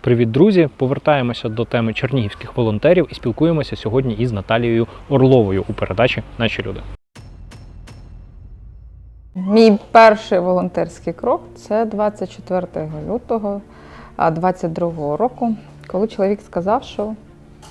Привіт, друзі! Повертаємося до теми чернігівських волонтерів і спілкуємося сьогодні із Наталією Орловою у передачі Наші люди. Мій перший волонтерський крок це 24 лютого 22 року, коли чоловік сказав, що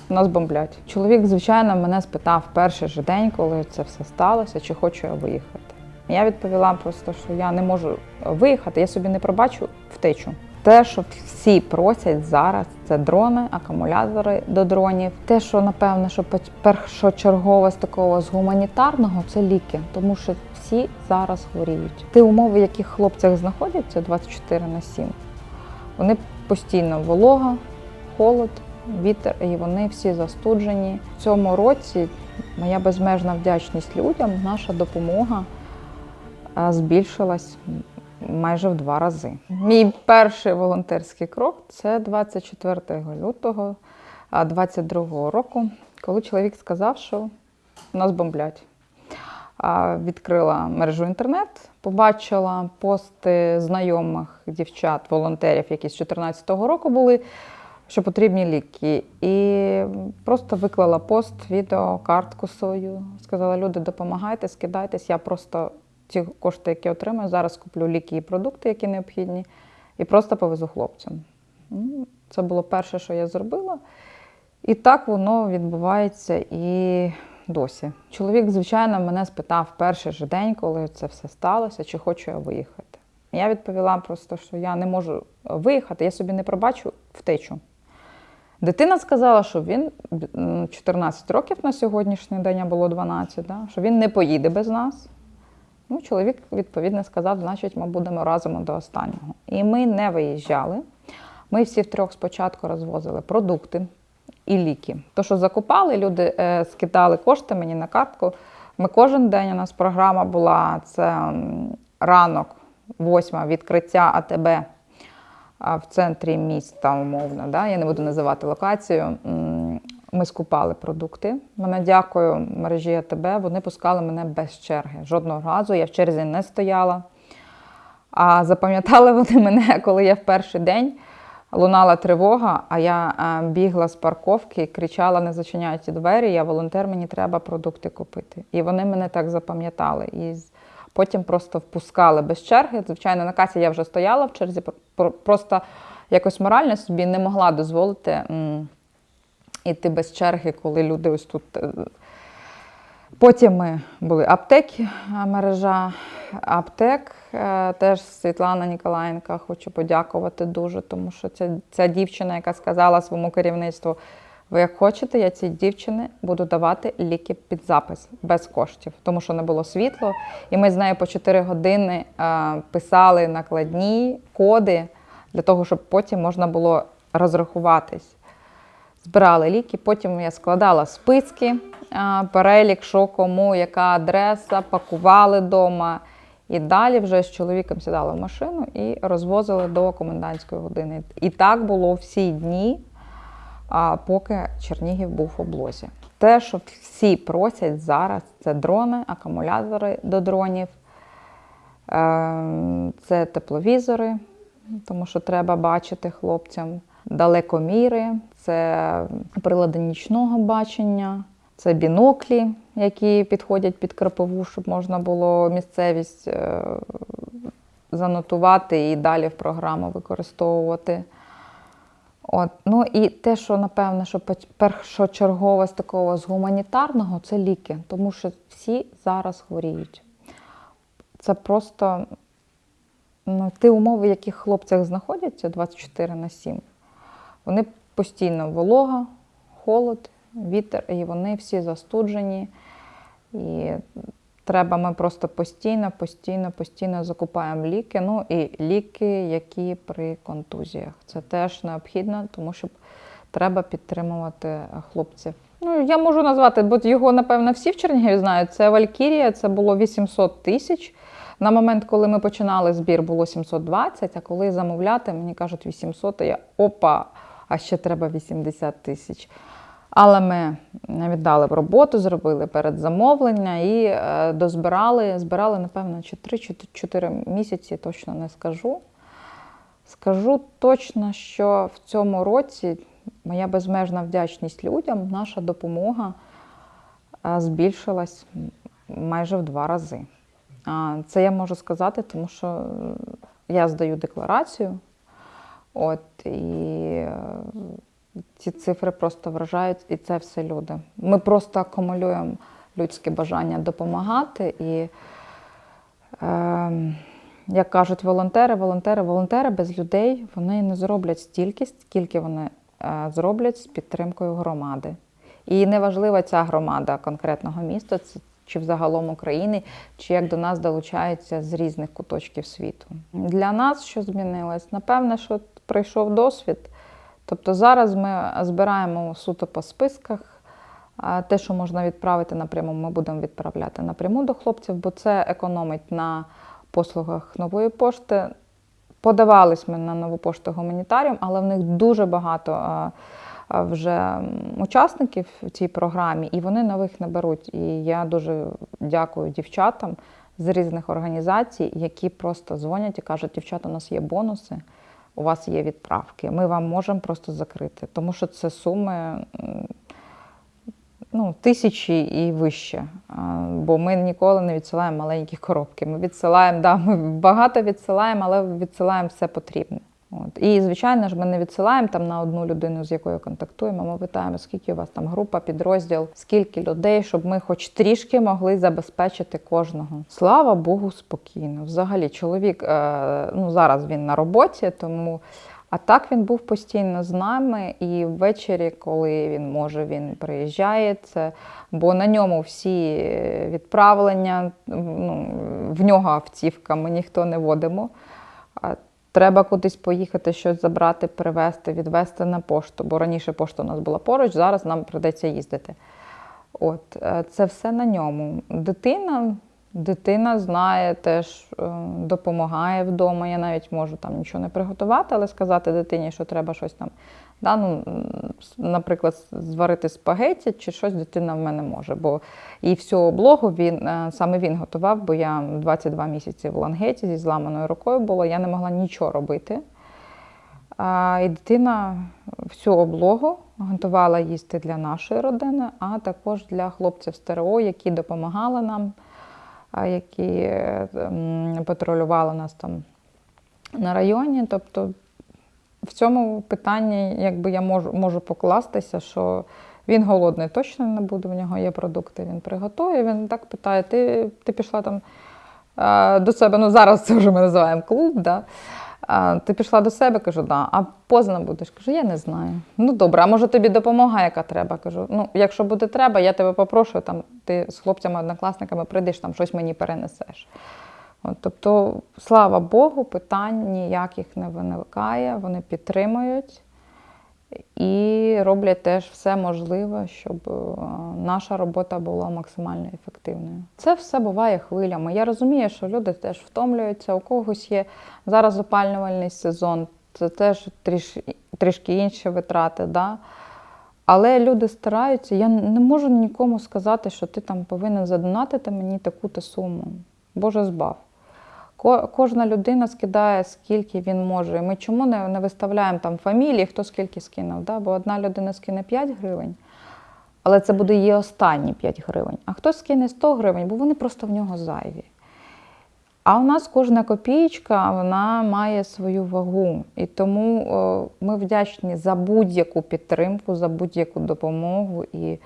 нас бомблять. Чоловік, звичайно, мене спитав перший же день, коли це все сталося, чи хочу я виїхати. Я відповіла просто, що я не можу виїхати, я собі не пробачу втечу. Те, що всі просять зараз, це дрони, акумулятори до дронів. Те, що напевно, що першочергово з такого з гуманітарного, це ліки, тому що всі зараз хворіють. Ті умови, в яких хлопцях знаходяться 24 на 7, вони постійно волога, холод, вітер, і вони всі застуджені. В цьому році моя безмежна вдячність людям, наша допомога збільшилась майже в два рази. Мій перший волонтерський крок це 24 лютого 22 року, коли чоловік сказав, що нас бомблять. Відкрила мережу інтернет, побачила пости знайомих дівчат, волонтерів, які з 2014 року були, що потрібні ліки. І просто виклала пост, відео, картку свою. Сказала, люди, допомагайте, скидайтесь. Я просто ті кошти, які отримаю, зараз куплю ліки і продукти, які необхідні, і просто повезу хлопцям. Ну, Це було перше, що я зробила. І так воно відбувається і досі. Чоловік, звичайно, мене спитав перший же день, коли це все сталося, чи хочу я виїхати. Я відповіла просто, що я не можу виїхати, я собі не пробачу втечу. Дитина сказала, що він 14 років на сьогоднішній день а було 12, да, що він не поїде без нас. Ну, Чоловік, відповідно, сказав, значить, ми будемо разом до останнього. І ми не виїжджали. Ми всі втрьох спочатку розвозили продукти і ліки. То, що закупали, люди е, скидали кошти мені на картку. Ми кожен день у нас програма була це ранок, восьма, відкриття АТБ в центрі міста, умовно. Да? Я не буду називати локацію. Ми скупали продукти. Мене дякую мережі АТБ. Вони пускали мене без черги. Жодного разу я в черзі не стояла. А запам'ятали вони мене, коли я в перший день лунала тривога, а я бігла з парковки кричала: не зачиняйте двері, я волонтер, мені треба продукти купити. І вони мене так запам'ятали. І потім просто впускали без черги. Звичайно, на касі я вже стояла в черзі, просто якось морально собі не могла дозволити іти без черги, коли люди ось тут. Потім ми були аптеки, мережа аптек. Теж Світлана Ніколаєнка хочу подякувати дуже, тому що ця, ця дівчина, яка сказала своєму керівництву, ви як хочете, я цій дівчині буду давати ліки під запис без коштів, тому що не було світло. І ми з нею по 4 години писали накладні коди для того, щоб потім можна було розрахуватись збирали ліки. Потім я складала списки, перелік, що кому, яка адреса, пакували вдома. І далі вже з чоловіком сідали в машину і розвозили до комендантської години. І так було всі дні, поки Чернігів був в облозі. Те, що всі просять зараз, це дрони, акумулятори до дронів, ем, це тепловізори, тому що треба бачити хлопцям далекоміри, це прилади нічного бачення, це біноклі, які підходять під крапову, щоб можна було місцевість е, занотувати і далі в програму використовувати. От. Ну і те, що, напевно, що першочергово з такого з гуманітарного, це ліки, тому що всі зараз хворіють. Це просто ну, ті умови, в яких хлопцях знаходяться 24 на 7. Вони постійно волога, холод, вітер, і вони всі застуджені. І треба ми просто постійно, постійно, постійно закупаємо ліки. Ну і ліки, які при контузіях. Це теж необхідно, тому що треба підтримувати хлопців. Ну, я можу назвати, бо його, напевно, всі в Чернігові знають. Це Валькірія, це було 800 тисяч. На момент, коли ми починали збір, було 720, а коли замовляти, мені кажуть 800, то я опа, а ще треба 80 тисяч. Але ми віддали в роботу, зробили передзамовлення і е, дозбирали, збирали, напевно, чи 3-4 місяці, точно не скажу. Скажу точно, що в цьому році моя безмежна вдячність людям, наша допомога е, збільшилась майже в два рази. Це я можу сказати, тому що е, я здаю декларацію. От, і е, ці цифри просто вражають, і це все люди. Ми просто акумулюємо людське бажання допомагати. І, е, як кажуть волонтери, волонтери, волонтери без людей вони не зроблять стільки, скільки вони е, зроблять з підтримкою громади. І неважлива ця громада конкретного міста, чи взагалом України, чи як до нас долучаються з різних куточків світу. Для нас що змінилось? Напевне, що прийшов досвід. Тобто зараз ми збираємо суто по списках. Те, що можна відправити напряму, ми будемо відправляти напряму до хлопців, бо це економить на послугах нової пошти. Подавались ми на нову пошту гуманітаріям, але в них дуже багато вже учасників в цій програмі, і вони нових не беруть. І я дуже дякую дівчатам з різних організацій, які просто дзвонять і кажуть, дівчата, у нас є бонуси, у вас є відправки. Ми вам можемо просто закрити, тому що це суми. ну, тисячі і вище. Бо ми ніколи не відсилаємо маленькі коробки. Ми відсилаємо, да, ми багато відсилаємо, але відсилаємо все потрібне. От. І, звичайно ж, ми не відсилаємо там на одну людину, з якою контактуємо. Ми питаємо, скільки у вас там група, підрозділ, скільки людей, щоб ми хоч трішки могли забезпечити кожного. Слава Богу, спокійно. Взагалі, чоловік е, ну, зараз він на роботі, тому. А так він був постійно з нами, і ввечері, коли він може, він приїжджає. Це, бо на ньому всі відправлення, ну, в нього автівка, ми ніхто не водимо. Треба кудись поїхати, щось забрати, привезти, відвезти на пошту, бо раніше пошта у нас була поруч, зараз нам прийдеться їздити. От, е, це все на ньому. Дитина, дитина знає, теж е, допомагає вдома. Я навіть можу там нічого не приготувати, але сказати дитині, що треба щось там. Да, ну, наприклад, зварити спагеті чи щось дитина в мене може. Бо і всю облогу він е, саме він готував, бо я 22 місяці в лангеті зі зламаною рукою була, я не могла нічого робити. А, і дитина всю облогу готувала їсти для нашої родини, а також для хлопців з які допомагали нам, які е, патрулювали нас там на районі. Тобто в цьому питанні якби я можу, можу покластися, що він голодний точно не буде, в нього є продукти, він приготує. Він так питає: ти, ти пішла там до себе, ну зараз це вже ми називаємо клуб. Да? А, ти пішла до себе, кажу, да. А поздно будеш? Кажу, я не знаю. Ну добре, а може тобі допомога, яка треба? Кажу, ну, якщо буде треба, я тебе попрошу, там, ти з хлопцями-однокласниками прийдеш, там щось мені перенесеш. От, тобто, слава Богу, питань ніяких не виникає, вони підтримують і роблять теж все можливе, щоб е, наша робота була максимально ефективною. Це все буває хвилями. Я розумію, що люди теж втомлюються, у когось є зараз опалювальний сезон, це теж тріш, трішки інші витрати. Да? Але люди стараються. Я не можу нікому сказати, що ти там повинен задонатити мені таку-то суму. Боже збав. Ко- Кожна людина скидає, скільки він може. Ми чому не, не виставляємо там фамілії, хто скільки скинув? Да? Бо одна людина скине 5 гривень, але це буде її останні 5 гривень. А хтось скине 100 гривень, бо вони просто в нього зайві. А у нас кожна копієчка вона має свою вагу. І тому ми вдячні за будь-яку підтримку, за будь-яку допомогу. І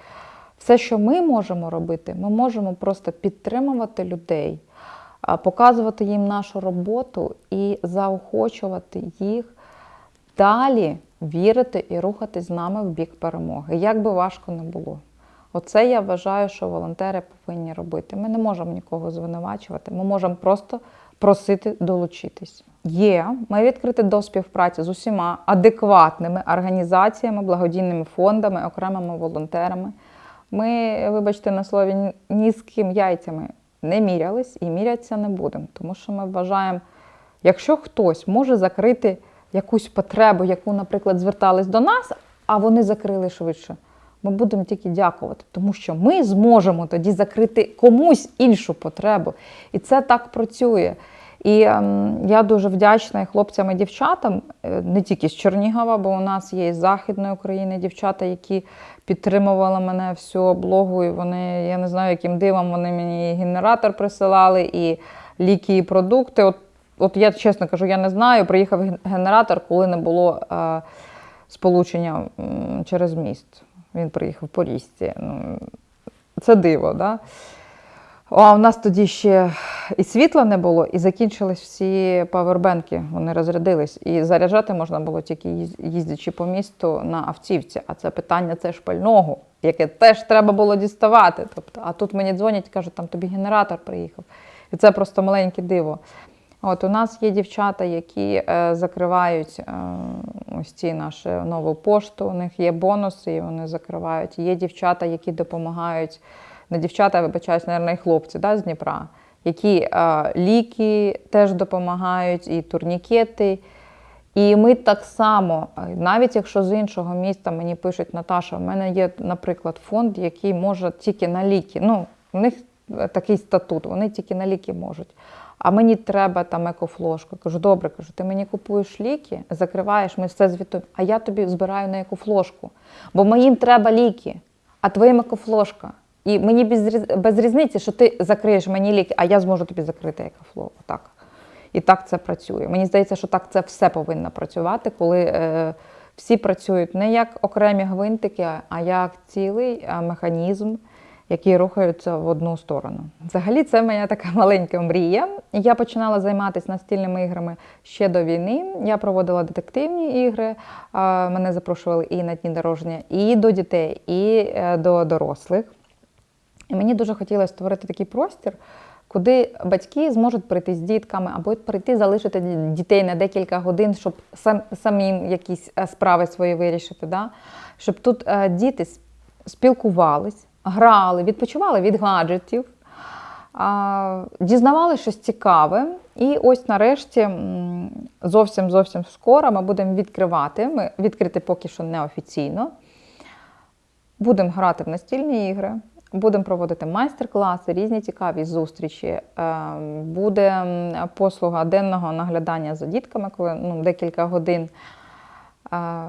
все, що ми можемо робити, ми можемо просто підтримувати людей, показувати їм нашу роботу і заохочувати їх далі вірити і рухатись з нами в бік перемоги, як би важко не було. Оце я вважаю, що волонтери повинні робити. Ми не можемо нікого звинувачувати, ми можемо просто просити долучитись. Є, ми відкриті до співпраці з усіма адекватними організаціями, благодійними фондами, окремими волонтерами. Ми, вибачте, на слові, ні- з ким яйцями не мірялись і мірятися не будемо, тому що ми вважаємо, якщо хтось може закрити якусь потребу, яку, наприклад, звертались до нас, а вони закрили швидше. ми будемо тільки дякувати, тому що ми зможемо тоді закрити комусь іншу потребу. І це так працює. І ем, я дуже вдячна і хлопцям і дівчатам, е, не тільки з Чернігова, бо у нас є із Західної України дівчата, які підтримували мене всю облогу. І вони, я не знаю, яким дивом вони мені і генератор присилали, і ліки, і продукти. От, от я чесно кажу, я не знаю. Приїхав генератор, коли не було е, сполучення через міст. Він приїхав по річці. Ну, це диво, да? А у нас тоді ще і світла не було, і закінчились всі павербенки, вони розрядились. І заряджати можна було тільки їздячи по місту на автівці. А це питання це ж пального, яке теж треба було діставати. Тобто, а тут мені дзвонять кажуть, там тобі генератор приїхав. І це просто маленьке диво. От у нас є дівчата, які е, закривають е, ось ці наші нову пошту. У них є бонуси, і вони закривають. Є дівчата, які допомагають. Не дівчата, вибачаюсь, мабуть, і хлопці да, з Дніпра, які е, ліки теж допомагають, і турнікети. І ми так само, е, навіть якщо з іншого міста мені пишуть Наташа, в мене є, наприклад, фонд, який може тільки на ліки. Ну, у них е, такий статут, вони тільки на ліки можуть. А мені треба там екофлошку. Кажу, добре, кажу, ти мені купуєш ліки, закриваєш, ми все звітуємо, а я тобі збираю на екофлошку. Бо моїм треба ліки, а твоїм екофлошка. І мені без, без різниці, що ти закриєш мені ліки, а я зможу тобі закрити екофло. Так. І так це працює. Мені здається, що так це все повинно працювати, коли е, всі працюють не як окремі гвинтики, а як цілий механізм, який рухається в одну сторону. Взагалі, це моя така маленька мрія. Я починала займатися настільними іграми ще до війни. Я проводила детективні ігри. Мене запрошували і на дні народження, і до дітей, і е, до дорослих. І мені дуже хотілося створити такий простір, куди батьки зможуть прийти з дітками або прийти залишити дітей на декілька годин, щоб сам, самим якісь е, справи свої вирішити. Да? Щоб тут е, діти спілкувались, грали, відпочивали від гаджетів, дізнавали щось цікаве. І ось нарешті зовсім зовсім скоро ми будемо відкривати. Ми відкрити поки що неофіційно. Будемо грати в настільні ігри, будемо проводити майстер-класи, різні цікаві зустрічі. Е, Буде послуга денного наглядання за дітками, коли ну, декілька годин. Е,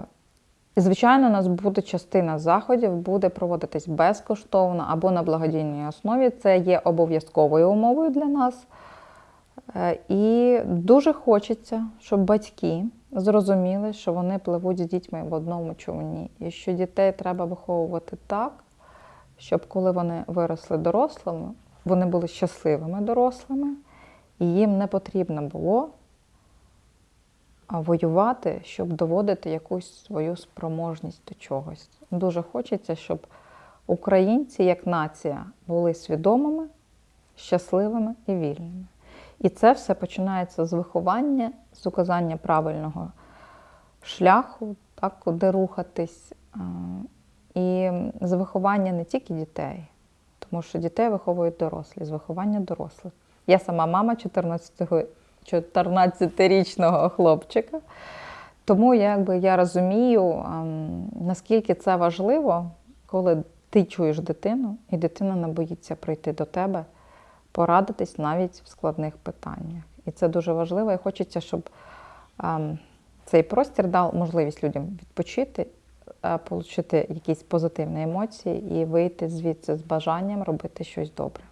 звичайно, у нас буде частина заходів, буде проводитись безкоштовно або на благодійній основі. Це є обов'язковою умовою для нас. Е, І дуже хочеться, щоб батьки зрозуміли, що вони пливуть з дітьми в одному човні, і що дітей треба виховувати так, щоб коли вони виросли дорослими, вони були щасливими дорослими, і їм не потрібно було воювати, щоб доводити якусь свою спроможність до чогось. Дуже хочеться, щоб українці як нація були свідомими, щасливими і вільними. І це все починається з виховання, з указання правильного шляху, так, куди рухатись, а, і з виховання не тільки дітей, тому що дітей виховують дорослі, з виховання дорослих. Я сама мама 14-го 14-річного хлопчика. Тому якби я розумію, ем, наскільки це важливо, коли ти чуєш дитину, і дитина не боїться прийти до тебе, порадитись навіть в складних питаннях. І це дуже важливо. І хочеться, щоб ем, цей простір дав можливість людям відпочити, Е, отримати якісь позитивні емоції і вийти звідси з бажанням робити щось добре.